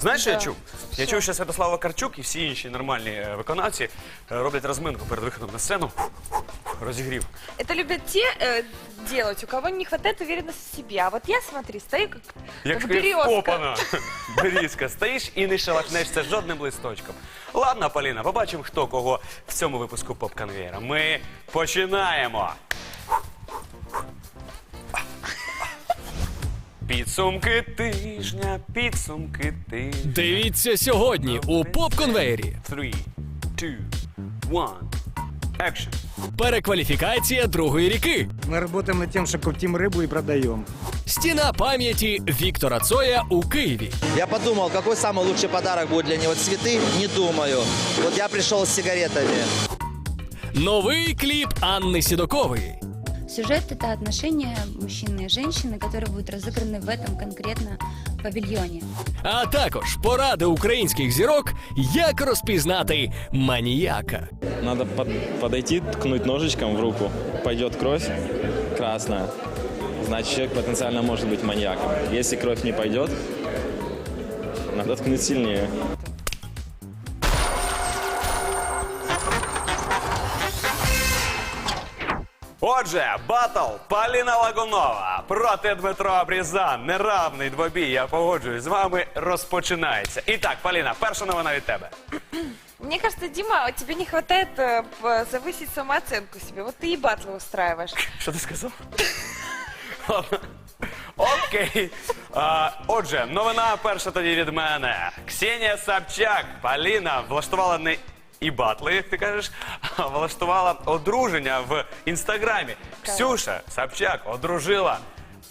Знаєш, що я чув? Я чув, що Святослава Вакарчук і всі інші нормальні е, виконавці е, роблять розминку перед виходом на сцену. Розігрів. Это любят те э, делать, у кого не хватает уверенности в себе. А вот я, смотри, стою как, Як как березка. вкопана. Берізка. Стоїш і не шелохнешся жодним листочком. Ладно, Поліна, побачимо, хто кого в цьому випуску поп-конвейера. Ми починаємо. Підсумки тижня, підсумки тижня. Дивіться сьогодні у поп-конвейері. Three, two, one. Action. Перекваліфікація другої ріки. Мы работаем над тем, что коптим рыбу и продаем. Стіна пам'яті Віктора Цоя у Києві. Я подумал, какой самый лучший подарок будет для него. Цветы? Не думаю. Вот я пришел с сигаретами. Новий кліп Анни Сідокової. Сюжет — это отношения мужчины и женщины, которые будут разыграны в этом конкретно павильоне. А також поради українських зірок, як розпізнати маніяка. Надо под- подойти, ткнуть ножичком в руку. Пойдет кровь красная. Значит, человек потенциально может быть маньяком. Если кровь не пойдет, надо ткнуть сильнее. Отже, батл Поліна Лагунова проти Дмитро Абрізан. Неравний двобій, я погоджуюсь з вами, розпочинається. І так, Поліна, перша новина від тебе. Мне кажется, Дима, тебе не хватает э, п- завысить самооценку себе. Вот ты и батлы устраиваешь. Що ти сказав? Ладно. Окей. А, отже, новина перша тоді від мене. Ксенія Собчак, Поліна влаштувала не і батли, як ти кажеш, а влаштувала одруження в інстаграмі. Ксюша Собчак одружила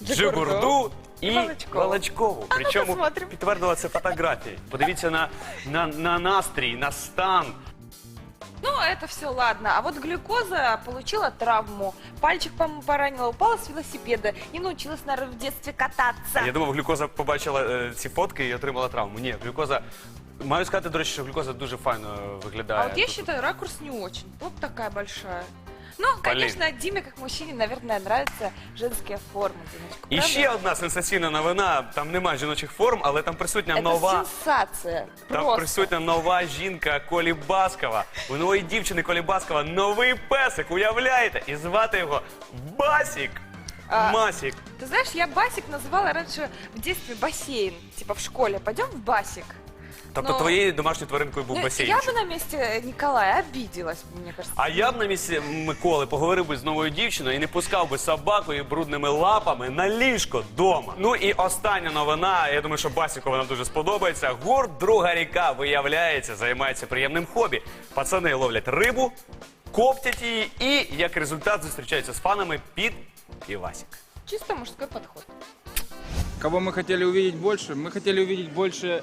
Джигурду Джигурду і і Волочкову. Волочкову. А ну, Причому посмотрим. підтвердила це фотографії. Подивіться на, на, на настрій, на стан. Ну, это все ладно. А вот глюкоза получила травму. Пальчик, по-моему, поранила, упала с велосипеда и научилась, наверное, в детстве кататься. Я думав, глюкоза побачила е, ці фотки і отримала травму. Ні, глюкоза. Маю сказати, до речі, що глюкоза дуже файно виглядає. А вот я Тут- считаю, ракурс не очень. Вот такая большая. Ну, Полин. конечно, Диме, как мужчине, наверное, нравятся женские формы, Димочка. І правда? ще одна сенсаційна новина. Там немає жіночих форм, але там присутня Это нова. сенсация. Там Просто. присутня нова жінка Колі Баскова. У нової дівчини Колі Баскова новий песик, уявляєте? І звати його Басік. А, Масік. Ты знаешь, я басик называла раньше в детстве бассейн. Типа в школе. Пойдем в басик. Тобто Ну, твоєю домашньою тваринкою був Ну, басейнчик. я бы на месте Николая обиделась, мне кажется. А я б на місці Миколи поговорив би з новою дівчиною і не пускав би собаку і брудними лапами на ліжко дома. Ну і остання новина. Я думаю, що Басіку вона дуже сподобається. Гурт Друга ріка виявляється, займається приємним хобі. Пацани ловлять рибу, коптять її і як результат зустрічаються з фанами під півасік. Чисто мужской подход. Кого мы хотели увидеть больше? Мы хотели увидеть больше...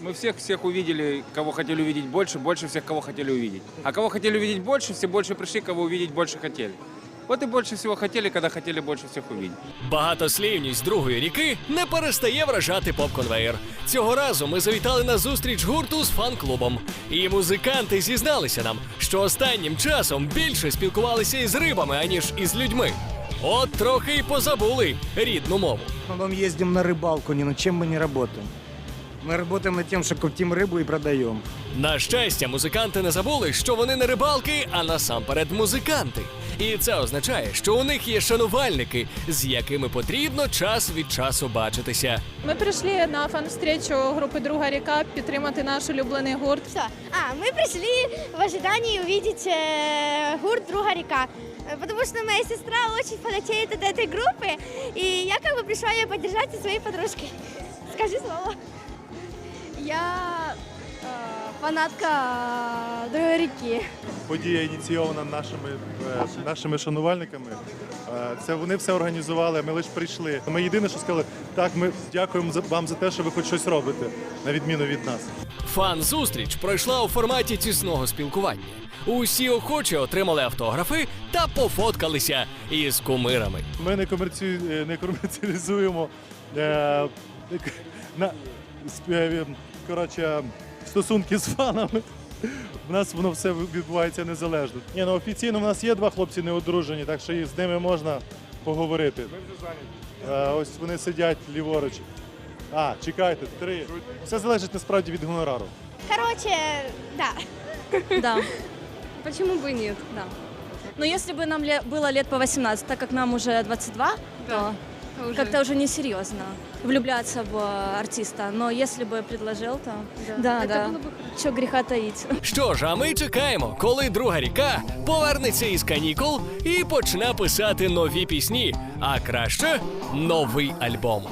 Мы всех всех увидели, кого хотели увидеть больше, больше всех, кого хотели увидеть. А кого хотели увидеть больше, все больше пришли, кого увидеть больше хотели. Вот и больше всего хотели, когда хотели больше всех увидеть. Багатослівність другої ріки не перестає вражати поп-конвейер. Цього разу ми завітали на зустріч гурту з фан-клубом. І музиканти зізналися нам, що останнім часом більше спілкувалися із рибами, аніж із людьми. От трохи й позабули рідну мову. В основном ездим на рыбалку, ни над чем мы не работаем. Мы работаем над тем, что коптим рыбу и продаем. На щастя, музиканти не забули, що вони не рибалки, а насамперед музиканти. І це означає, що у них є шанувальники, з якими потрібно час від часу бачитися. Ми прийшли на фан-встречу групи Друга ріка підтримати наш улюблений гурт. Все. А, мы пришли в ожидании увидеть э, гурт «Друга река». Э, Потому что моя сестра очень фанатеет от этой группы, и я как бы пришла ее поддержать со своей подружкой. Скажи слово. Я фанатка «Другой реки». подія ініційована нашими, е, нашими шанувальниками. Е, Це вони все організували, ми лише прийшли. Ми єдине, що сказали, так, ми дякуємо за- вам за те, що ви хоч щось робите, на відміну від нас. Фан-зустріч пройшла у форматі тісного спілкування. Усі охочі отримали автографи та пофоткалися із кумирами. Ми не, комерці... е, не комерціалізуємо е, на, сп- е, коротше, стосунки з фанами. У нас воно все відбувається незалежно. Ні, ну офіційно в нас є два хлопці неодружені, так що і з ними можна поговорити. Ми вже зайняті. Ось вони сидять ліворуч. А, чекайте, три. Все залежить насправді від гонорару. Короче, да. Да. Почему бы и нет, да. Но если бы нам ле- было лет по 18, так как нам уже 22, то как-то уже несерьезно влюбляться в артиста. Но если бы предложил, то да, да. Что греха таить. Що ж, а ми чекаємо, коли друга ріка повернеться із канікул і почне писати нові пісні, а краще новий альбом.